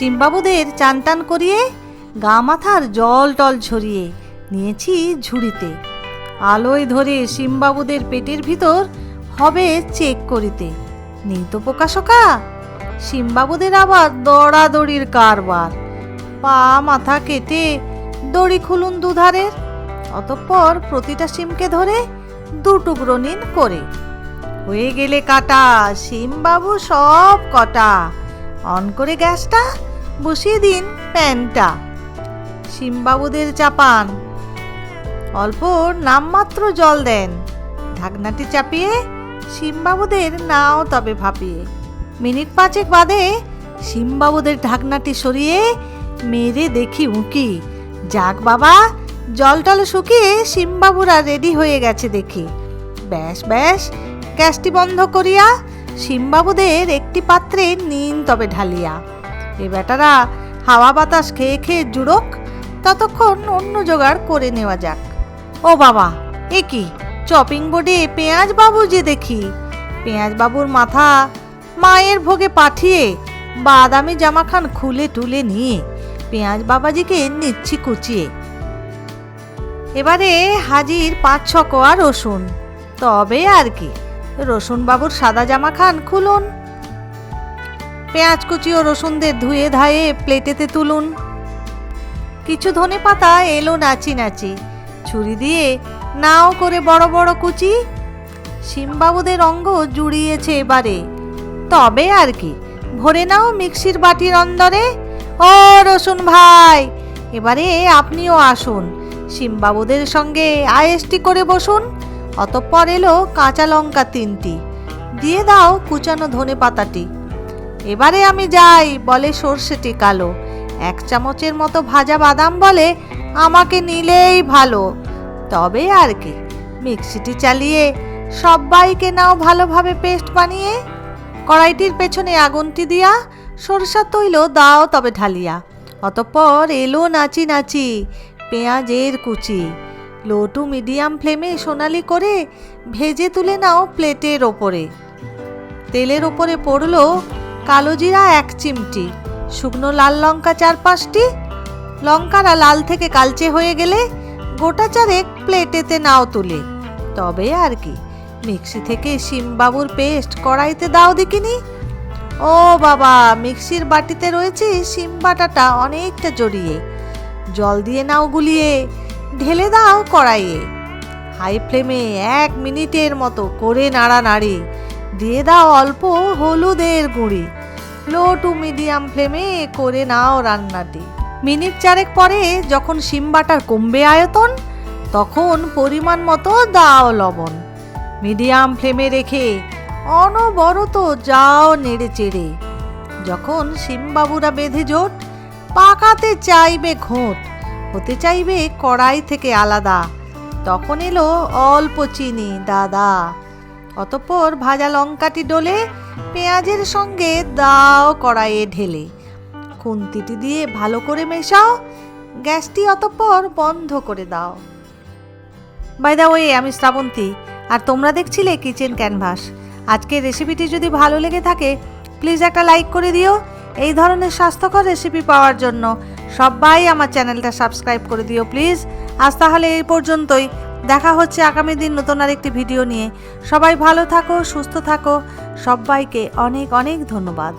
শিমবাবুদের চান করিয়ে গা মাথার জল টল ঝরিয়ে নিয়েছি ঝুড়িতে। আলোয় ধরে শিমবাবুদের পেটের ভিতর হবে চেক করিতে। নেই তো পোকাশোকা শিমবাবুদের আবার দড়াদড়ির কারবার। পা মাথা কেটে দড়ি খুলুন দুধারের, অতঃপর প্রতিটা সিমকে ধরে দু টুকরো নিন করে। হয়ে গেলে কাটা শিমবাবু সব কটা। অন করে গ্যাসটা বসিয়ে দিন প্যানটা। শিমবাবুদের চাপান। অল্প নামমাত্র জল দেন। ঢাকনাটি চাপিয়ে শিমবাবুদের নাও তবে ভাপিয়ে। মিনিট পাঁচেক বাদে শিমবাবুদের ঢাকনাটি সরিয়ে মেরে দেখি উঁকি। যাক বাবা জল টল শুকিয়ে শিমবাবুরা রেডি হয়ে গেছে দেখি। ব্যাস ব্যাস, গ্যাসটি বন্ধ করিয়া শিমবাবুদের একটি পাত্রে নিন তবে ঢালিয়া। এ বেটারা হাওয়া বাতাস খেয়ে খেয়ে জুড়োক, ততক্ষণ অন্য জোগাড় করে নেওয়া যাক। ও বাবা, এ কি? চপিং বোর্ডে পেঁয়াজ বাবু যে দেখি। পেঁয়াজ বাবুর মাথা মায়ের ভোগে পাঠিয়ে বাদামি জামাখান খুলে টুলে নিয়ে পেঁয়াজ বাবাজিকে নিচ্ছি কুচিয়ে। এবারে হাজির পাঁচ ছ কোয়া রসুন। তবে আর কি রসুন বাবুর সাদা জামা খান খুলুন। পেঁয়াজ কুচি ও রসুনদের ধুয়ে ধায়ে প্লেটেতে তুলুন। কিছু ধনে পাতা এলো নাচি নাচি। ছুরি দিয়ে নাও করে বড় বড় কুচি। শিমবাবুদের অঙ্গ জুড়িয়েছে এবারে। তবে আর কি, ভরে নাও মিক্সির বাটির অন্দরে। ও রসুন ভাই, এবারে আপনিও আসুন। শিমবাবুদের সঙ্গে আয়েসটি করে বসুন। অতঃপর এলো কাঁচা লঙ্কা তিনটি। দিয়ে দাও কুচানো ধনে পাতাটি। এবারে আমি যাই, বলে সর্ষেটি কালো। এক চামচের মতো ভাজা বাদাম বলে, আমাকে নিলেই ভালো। তবে আর কি, মিক্সিটি চালিয়ে সবাইকে নাও ভালোভাবে পেস্ট বানিয়ে, কড়াইটির পেছনে আগুনটি দিয়া সরষার তৈল দাও তবে ঢালিয়া। অতঃপর এলো নাচি নাচি পেঁয়াজের কুচি। লো টু মিডিয়াম ফ্লেমে সোনালি করে ভেজে তুলে নাও প্লেটের ওপরে। তেলের ওপরে পড়ল কালো জিরা এক চিমটি, শুকনো লাল লঙ্কা চার পাঁচটি। লঙ্কারা লাল থেকে কালচে হয়ে গেলে গোটা চারেক প্লেটেতে নাও তুলে। তবে আর কি, মিক্সি থেকে শিমবাবুর পেস্ট কড়াইতে দাও দেখিনি। ও বাবা, মিক্সির বাটিতে রয়েছে শিম বাটাটা অনেকটা জড়িয়ে। জল দিয়ে নাও গুলিয়ে, ঢেলে দাও কড়াইয়ে। হাই ফ্লেমে এক মিনিটের মতো করে নাড়ানাড়ি, দিয়ে দাও অল্প হলুদের গুঁড়ি। লো টু মিডিয়াম ফ্লেমে করে নাও রান্নাটি। মিনিট চারেক পরে যখন শিম বাটার কমবে আয়তন, তখন পরিমাণ মতো দাও লবণ। মিডিয়াম ফ্লেমে রেখে অনবরত যাও নেড়ে চেড়ে। যখন শিমবাবুরা বেঁধে জোট, পাকাতে চাইবে ঘোট, হতে চাইবে কড়াই থেকে আলাদা। তখন এলো অল্প চিনি, দাদা। অতঃপর ভাজা লঙ্কাটি ডলে পেঁয়াজের সঙ্গে দাও কড়াইয়ে ঢেলে। খুন্তিটি দিয়ে ভালো করে মেশাও, গ্যাসটি অতঃপর বন্ধ করে দাও। বাই দা ওয়ে আমি শ্রাবন্তী, আর তোমরা দেখছিলে কিচেন ক্যানভাস। আজকের রেসিপিটি যদি ভালো লেগে থাকে প্লিজ একটা লাইক করে দিও। এই ধরনের স্বাস্থ্যকর রেসিপি পাওয়ার জন্য সবাই আমার চ্যানেলটা সাবস্ক্রাইব করে দিও প্লিজ আজ তাহলে এই পর্যন্তই। দেখা হচ্ছে আগামী দিন নতুন আর একটি ভিডিও নিয়ে। সবাই ভালো থাকো, সুস্থ থাকো। সবাইকে অনেক অনেক ধন্যবাদ।